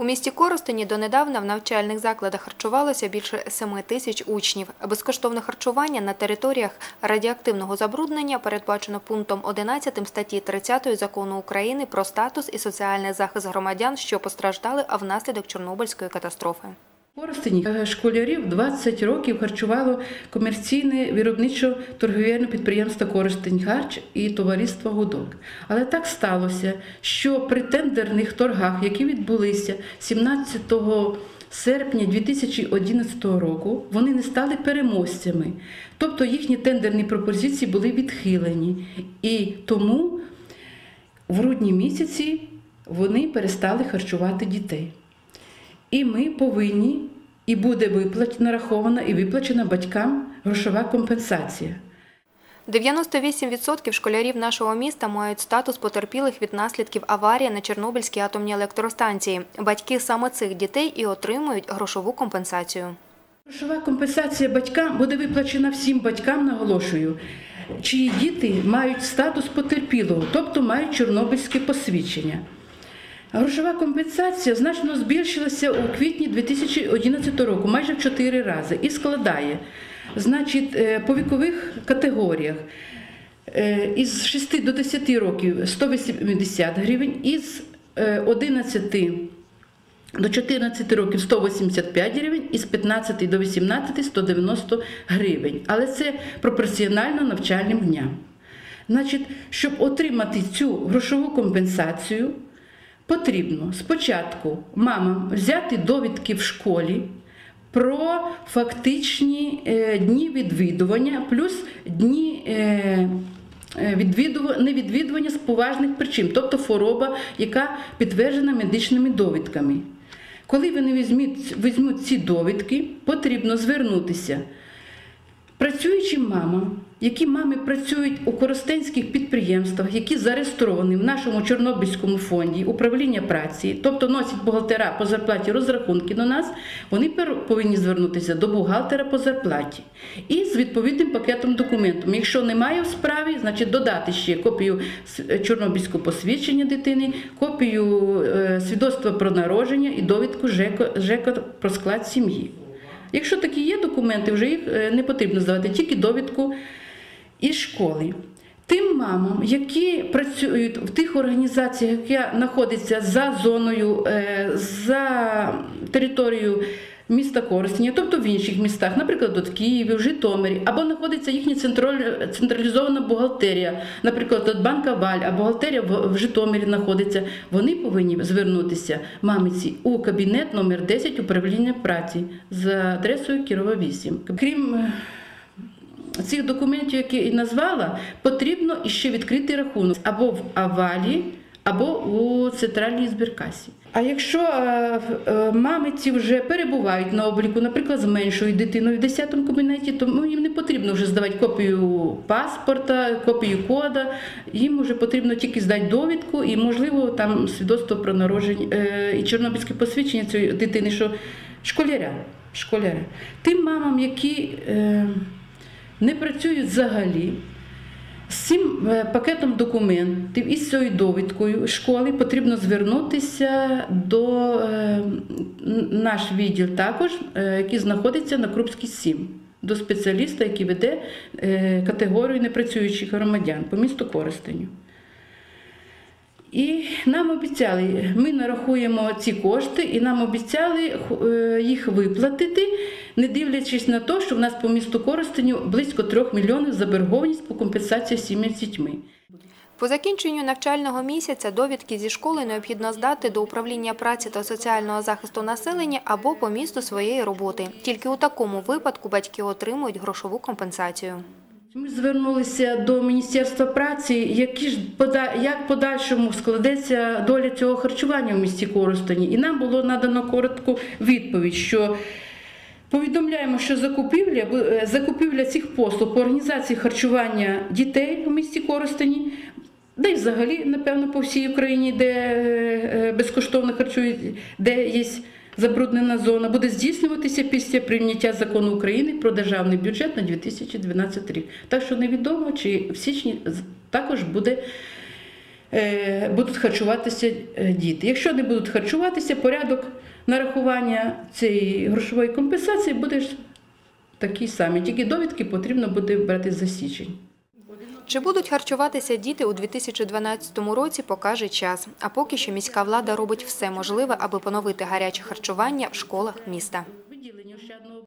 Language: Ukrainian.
У місті Коростені донедавна в навчальних закладах харчувалося більше 7 тисяч учнів. Безкоштовне харчування на територіях радіоактивного забруднення передбачено пунктом 11 статті 30 Закону України про статус і соціальний захист громадян, що постраждали внаслідок Чорнобильської катастрофи. Коростені е, школярів 20 років харчувало комерційне виробничо-торговельне підприємство Коростень Харч і товариство Гудок. Але так сталося, що при тендерних торгах, які відбулися 17 серпня 2011 року, вони не стали переможцями. Тобто їхні тендерні пропозиції були відхилені. І тому в грудні місяці вони перестали харчувати дітей. І ми повинні, і буде виплат, нарахована і виплачена батькам грошова компенсація. 98% школярів нашого міста мають статус потерпілих від наслідків аварії на Чорнобильській атомній електростанції. Батьки саме цих дітей і отримують грошову компенсацію. Грошова компенсація батькам буде виплачена всім батькам, наголошую, чиї діти мають статус потерпілого, тобто мають чорнобильське посвідчення. Грошова компенсація значно збільшилася у квітні 2011 року, майже в 4 рази, і складає значить, е, по вікових категоріях е, із 6 до 10 років 180 гривень, із е, 11 до 14 років 185 гривень, із 15 до 18 190 гривень. Але це пропорціонально навчальним дням. Значить, щоб отримати цю грошову компенсацію, потрібно спочатку мамам взяти довідки в школі про фактичні е, дні відвідування, плюс дні. е, е, невідвідування з поважних причин, тобто хвороба, яка підтверджена медичними довідками. Коли вони візьмуть, візьмуть ці довідки, потрібно звернутися працюючим мамам, які мами працюють у коростенських підприємствах, які зареєстровані в нашому Чорнобильському фонді управління праці, тобто носять бухгалтера по зарплаті розрахунки до нас, вони повинні звернутися до бухгалтера по зарплаті і з відповідним пакетом документів. Якщо немає в справі, значить додати ще копію чорнобильського посвідчення дитини, копію е, свідоцтва про народження і довідку ЖЕКО, ЖЕКО про склад сім'ї. Якщо такі є документи, вже їх е, не потрібно здавати, тільки довідку із школи. Тим мамам, які працюють в тих організаціях, які знаходяться за зоною, е, за територією міста Коростеня, тобто в інших містах, наприклад, от Києві, в Житомирі, або знаходиться їхня централізована бухгалтерія, наприклад, от банка Валь, а бухгалтерія в, в Житомирі знаходиться, вони повинні звернутися мамиці у кабінет номер 10 управління праці за адресою Кірова 8. Крім е, цих документів, які я назвала, потрібно іще відкрити рахунок або в Авалі, або у центральній збіркасі. А якщо е, е, мамиці вже перебувають на обліку, наприклад, з меншою дитиною в 10 кабінеті, то їм не потрібно вже здавати копію паспорта, копію кода. Їм вже потрібно тільки здати довідку і, можливо, там свідоцтво про народження е, і чорнобильське посвідчення цієї дитини, що школяря. школяря. Тим мамам, які не працюють взагалі. З цим е, пакетом документів і з цією довідкою школи потрібно звернутися до е, наш відділ також, е, який знаходиться на Крупській 7, до спеціаліста, який веде категорію непрацюючих громадян по місту Коростеню. І нам обіцяли, ми нарахуємо ці кошти, і нам обіцяли е, їх виплатити, не дивлячись на те, що в нас по місту Коростеню близько трьох мільйонів заборгованість по компенсації сім'ї з дітьми. По закінченню навчального місяця довідки зі школи необхідно здати до управління праці та соціального захисту населення або по місту своєї роботи. Тільки у такому випадку батьки отримують грошову компенсацію. Ми звернулися до Міністерства праці, які ж як подальшому складеться доля цього харчування в місті Коростені. І нам було надано коротку відповідь, що повідомляємо, що закупівля, е, закупівля цих послуг по організації харчування дітей у місті Коростені, де й взагалі, напевно, по всій Україні, де е, безкоштовно харчують, де є забруднена зона, буде здійснюватися після прийняття закону України про державний бюджет на 2012 рік. Так що невідомо, чи в січні також буде е, будуть харчуватися е, діти. Якщо не будуть харчуватися, порядок нарахування цієї грошової компенсації буде такий самий. Тільки довідки потрібно буде брати за січень. Чи будуть харчуватися діти у 2012 році, покаже час. А поки що міська влада робить все можливе, аби поновити гаряче харчування в школах міста.